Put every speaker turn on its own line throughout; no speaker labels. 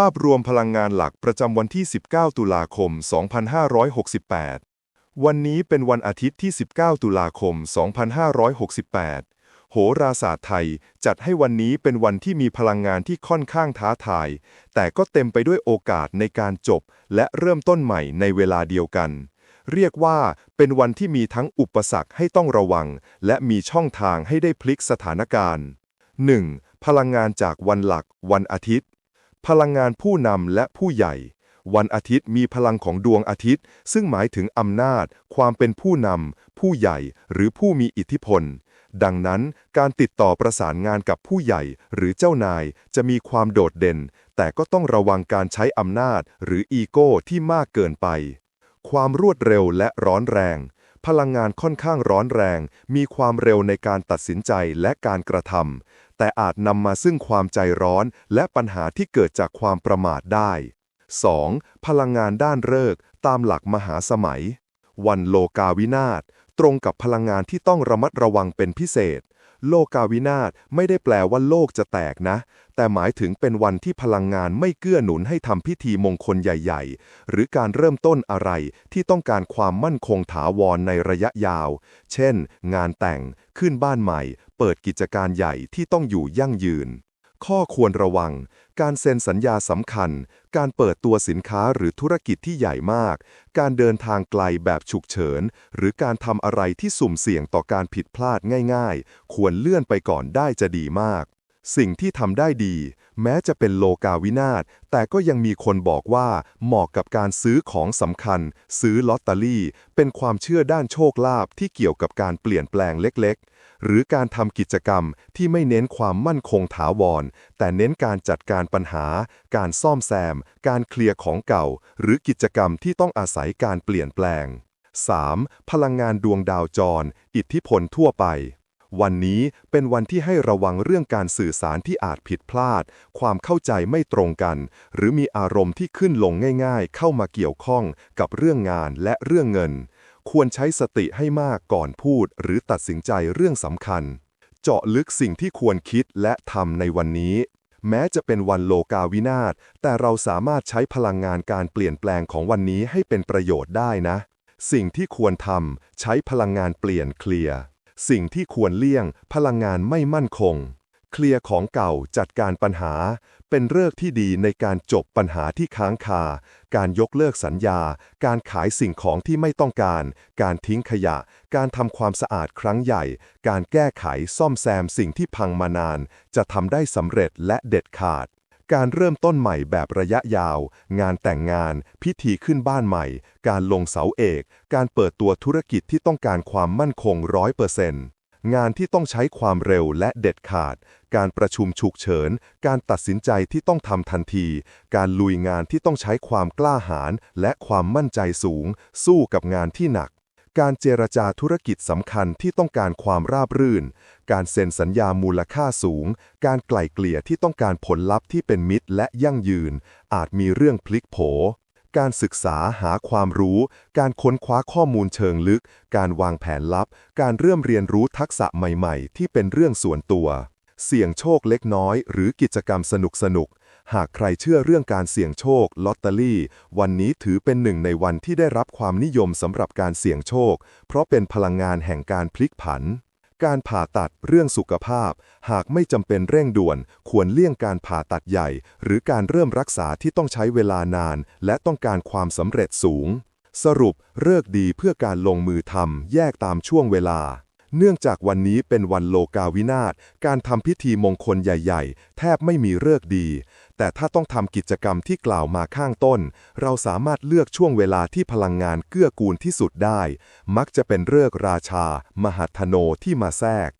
ภาพรวมพลังงานหลักประจำวันที่ 19 ตุลาคม 2568 วันนี้เป็นวันอาทิตย์ที่ 19 ตุลาคม 2568 โหราศาสตร์ไทยจัดให้วันนี้เป็นวันที่มีพลังงานที่ค่อนข้างท้าทาย แต่ก็เต็มไปด้วยโอกาสในการจบและเริ่มต้นใหม่ในเวลาเดียวกัน เรียกว่าเป็นวันที่มีทั้งอุปสรรคให้ต้องระวัง และมีช่องทางให้ได้พลิกสถานการณ์ 1. พลังงานจากวันหลัก วันอาทิตย์ พลังงานผู้นำและผู้ใหญ่ วันอาทิตย์มีพลังของดวงอาทิตย์ ซึ่งหมายถึงอำนาจ ความเป็นผู้นำผู้ใหญ่ หรือผู้มีอิทธิพล ดังนั้นการติดต่อประสานงานกับผู้ใหญ่ หรือเจ้านายจะมีความโดดเด่น แต่ก็ต้องระวังการใช้อำนาจ หรืออีโก้ที่มากเกินไป ความรวดเร็วและร้อนแรง พลังงานค่อนข้างร้อนแรง มีความเร็วในการตัดสินใจและการกระทำ แต่อาจนำมาซึ่งความใจร้อนและปัญหาที่เกิดจากความประมาทได้ 2. พลังงานด้านเลิกตามหลักมหาสมัย วันโลกาวินาศตรงกับพลังงานที่ต้องระมัดระวังเป็นพิเศษ โลกาวินาศไม่ได้แปลว่าโลกจะแตกนะ แต่หมายถึงเป็นวันที่พลังงานไม่เกื้อหนุนให้ทำพิธีมงคลใหญ่ ๆ หรือการเริ่มต้นอะไรที่ต้องการความมั่นคงถาวรในระยะยาว เช่น งานแต่ง ขึ้นบ้านใหม่ เปิดกิจการใหญ่ที่ต้องอยู่ยั่งยืน ข้อควรระวัง การเซ็นสัญญาสำคัญ การเปิดตัวสินค้าหรือธุรกิจที่ใหญ่มาก การเดินทางไกลแบบฉุกเฉิน หรือการทำอะไรที่สุ่มเสี่ยงต่อการผิดพลาดง่าย ๆ ควรเลื่อนไปก่อนได้จะดีมาก สิ่งที่ทำได้ดี แม้จะเป็นโลกาวินาศแต่ก็ยังมีคนบอกว่า เหมาะกับการซื้อของสำคัญ ซื้อลอตเตอรี่ เป็นความเชื่อด้านโชคลาภที่เกี่ยวกับการเปลี่ยนแปลงเล็กๆ หรือการทำกิจกรรมที่ไม่เน้นความมั่นคงถาวร แต่เน้นการจัดการปัญหา การซ่อมแซม การเคลียร์ของเก่า หรือกิจกรรมที่ต้องอาศัยการเปลี่ยนแปลง 3. พลังงานดวงดาวจร อิทธิพลทั่วไป วันนี้เป็นวันที่ให้ระวังเรื่องการสื่อสารที่อาจผิดพลาด ความเข้าใจไม่ตรงกัน หรือมีอารมณ์ที่ขึ้นลงง่าย ๆ เข้ามาเกี่ยวข้องกับเรื่องงานและเรื่องเงิน ควรใช้สติให้มากก่อนพูด หรือตัดสินใจเรื่องสำคัญ เจาะลึกสิ่งที่ควรคิดและทำในวันนี้ แม้จะเป็นวันโลกาวินาศแต่เราสามารถใช้พลังงานการเปลี่ยนแปลงของวันนี้ให้เป็นประโยชน์ได้นะ สิ่งที่ควรทำใช้พลังงานเปลี่ยนเคลียร์ สิ่งที่ควรเลี่ยง พลังงานไม่มั่นคง เคลียร์ของเก่าจัดการปัญหา เป็นเลิกษ์ที่ดีในการจบปัญหาที่ค้างคา การยกเลิกสัญญา การขายสิ่งของที่ไม่ต้องการ การทิ้งขยะ การทำความสะอาดครั้งใหญ่ การแก้ไขซ่อมแซมสิ่งที่พังมานาน จะทำได้สำเร็จและเด็ดขาด การเริ่มต้นใหม่แบบระยะยาว งานแต่งงาน พิธีขึ้นบ้านใหม่ การลงเสาเอก การเปิดตัวธุรกิจที่ต้องการความมั่นคงร้อยเปอร์เซ็นต์งานที่ต้องใช้ความเร็วและเด็ดขาด การประชุมฉุกเฉิน การตัดสินใจที่ต้องทำทันที การลุยงานที่ต้องใช้ความกล้าหาญและความมั่นใจสูง สู้กับงานที่หนัก การเจรจาธุรกิจสำคัญที่ต้องการความราบรื่น การเซ็นสัญญามูลค่าสูง การไกล่เกลี่ยที่ต้องการผลลัพธ์ที่เป็นมิตรและยั่งยืน อาจมีเรื่องพลิกโผ การศึกษาหาความรู้ การค้นคว้าข้อมูลเชิงลึก การวางแผนลับ การเริ่มเรียนรู้ทักษะใหม่ ๆ ที่เป็นเรื่องส่วนตัว เสี่ยงโชคเล็กน้อย หรือกิจกรรมสนุกๆ หากใครเชื่อเรื่องการเสี่ยงโชคลอตเตอรี่ วันนี้ถือเป็นหนึ่งในวันที่ได้รับความนิยมสำหรับการเสี่ยงโชค เพราะเป็นพลังงานแห่งการพลิกผัน การผ่าตัดเรื่องสุขภาพ หากไม่จำเป็นเร่งด่วน ควรเลี่ยงการผ่าตัดใหญ่ หรือการเริ่มรักษาที่ต้องใช้เวลานาน และต้องการความสำเร็จสูง สรุปเลิกดีเพื่อการลงมือทำแยกตามช่วงเวลา เนื่องจากวันนี้เป็นวันโลกาวินาศการทำพิธีมงคลใหญ่ ๆ แทบไม่มีเลิกดี แต่ถ้าต้องทำกิจกรรมที่กล่าวมาข้างต้น เราสามารถเลือกช่วงเวลาที่พลังงานเกื้อกูลที่สุดได้ มักจะเป็นเลิกราชา มหัทโนที่มาแทรก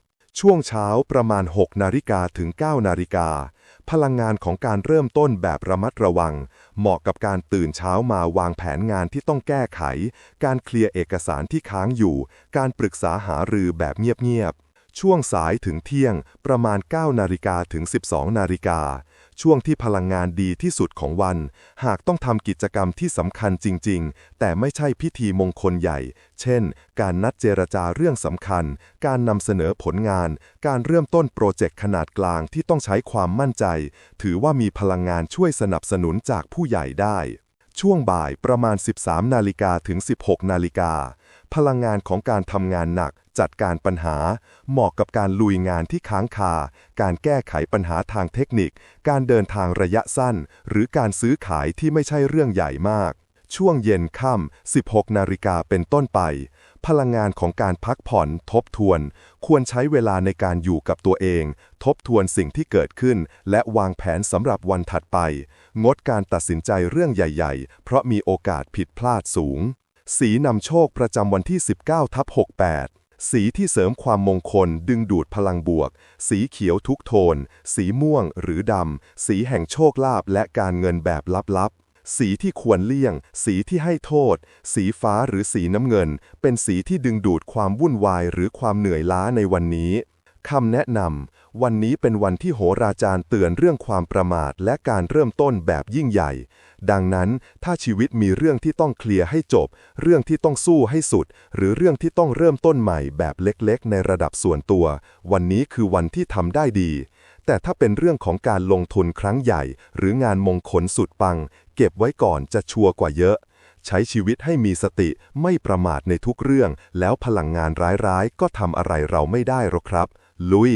ช่วงเช้าประมาณ 6 นาฬิกาถึง 9 นาฬิกา พลังงานของการเริ่มต้นแบบระมัดระวัง เหมาะกับการตื่นเช้ามาวางแผนงานที่ต้องแก้ไข การเคลียร์เอกสารที่ค้างอยู่ การปรึกษาหารือแบบเงียบๆ ช่วงสายถึงเที่ยงประมาณ 9 นาฬิกาถึง 12 นาฬิกา ช่วงที่พลังงานดีที่สุดของวัน หากต้องทำกิจกรรมที่สำคัญจริง ๆ แต่ไม่ใช่พิธีมงคลใหญ่ เช่น การนัดเจรจาเรื่องสำคัญ การนำเสนอผลงาน การเริ่มต้นโปรเจกต์ขนาดกลางที่ต้องใช้ความมั่นใจ ถือว่ามีพลังงานช่วยสนับสนุนจากผู้ใหญ่ได้ ช่วงบ่ายประมาณ 13 นาฬิกาถึง 16 นาฬิกา พลังงานของการทำงานหนัก จัดการปัญหา เหมาะกับการลุยงานที่ค้างคา การแก้ไขปัญหาทางเทคนิค การเดินทางระยะสั้น หรือการซื้อขายที่ไม่ใช่เรื่องใหญ่มาก ช่วงเย็นค่ำ 16 นาฬิกาเป็นต้นไป พลังงานของการพักผ่อนทบทวน ควรใช้เวลาในการอยู่กับตัวเอง ทบทวนสิ่งที่เกิดขึ้น และวางแผนสำหรับวันถัดไป งดการตัดสินใจเรื่องใหญ่ ๆ เพราะมีโอกาสผิดพลาดสูง สีนำโชคประจำวันที่ 19ทับ68 สีที่เสริมความมงคลดึงดูดพลังบวก สีเขียวทุกโทน สีม่วงหรือดำ สีแห่งโชคลาภและการเงินแบบลับๆ สีที่ควรเลี่ยง สีที่ให้โทษ สีฟ้าหรือสีน้ำเงิน เป็นสีที่ดึงดูดความวุ่นวายหรือความเหนื่อยล้าในวันนี้ คำแนะนำ วันนี้เป็นวันที่โหราจารย์เตือนเรื่องความประมาทและการเริ่มต้นแบบยิ่งใหญ่ ดังนั้นถ้าชีวิตมีเรื่องที่ต้องเคลียร์ให้จบ เรื่องที่ต้องสู้ให้สุด หรือเรื่องที่ต้องเริ่มต้นใหม่แบบเล็กๆ ในระดับส่วนตัว วันนี้คือวันที่ทำได้ดี แต่ถ้าเป็นเรื่องของการลงทุนครั้งใหญ่ หรืองานมงคลสุดปัง เก็บไว้ก่อนจะชัวร์กว่าเยอะใช้ชีวิตให้มีสติไม่ประมาทในทุกเรื่อง แล้วพลังงานร้ายๆ ก็ทำอะไรเราไม่ได้หรอกครับ ลุย